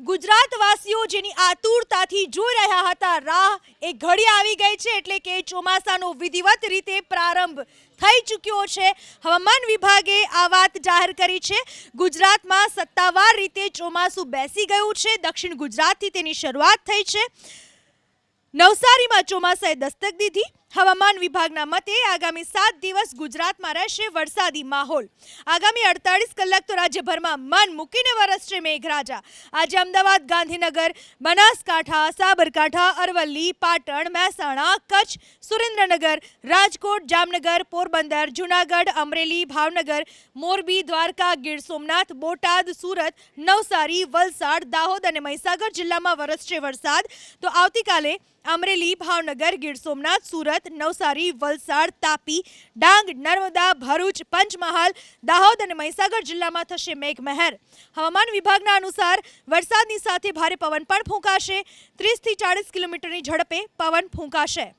ગુજરાતવાસીઓ જેની આતુરતાથી જોઈ રહ્યા હતા, રાહ એ ઘડી આવી ગઈ છે એટલે કે ચોમાસાનો વિધિવત રીતે પ્રારંભ થઈ ચૂક્યો છે. હવામાન વિભાગે આ વાત જાહેર કરી છે. ગુજરાતમાં સત્તાવાર રીતે ચોમાસું બેસી ગયું છે. દક્ષિણ ગુજરાતથી તેની શરૂઆત થઈ છે. નવસારીમાં ચોમાસાએ દસ્તક દીધી. હવામાન વિભાગના મતે આગામી સાત દિવસ ગુજરાતમાં રહેશે વરસાદી માહોલ. આગામી અડતાળીસ કલાક તો રાજ્યભરમાં મન મૂકીને વરસશે મેઘરાજા. આજે અમદાવાદ, ગાંધીનગર, બનાસકાંઠા, સાબરકાંઠા, અરવલ્લી, પાટણ, મહેસાણા, કચ્છ, સુરેન્દ્રનગર, રાજકોટ, જામનગર, પોરબંદર, જુનાગઢ, અમરેલી, ભાવનગર, મોરબી, દ્વારકા, ગીર સોમનાથ, બોટાદ, સુરત, નવસારી, વલસાડ, દાહોદ અને મહીસાગર જિલ્લામાં વરસશે વરસાદ. તો આવતીકાલે અમરેલી, ભાવનગર, ગીર સોમનાથ નવસારી, વલસાડ, તાપી, ડાંગ, નર્મદા, ભરૂચ, પંચમહાલ, દાહોદ અને મહીસાગર જિલ્લામાં થશે મેઘમહેર. હવામાન વિભાગના અનુસાર વરસાદની સાથે ભારે પવન પણ ફૂંકાશે. ત્રીસથી ચાળીસ કિલોમીટરની ઝડપે પવન ફૂંકાશે.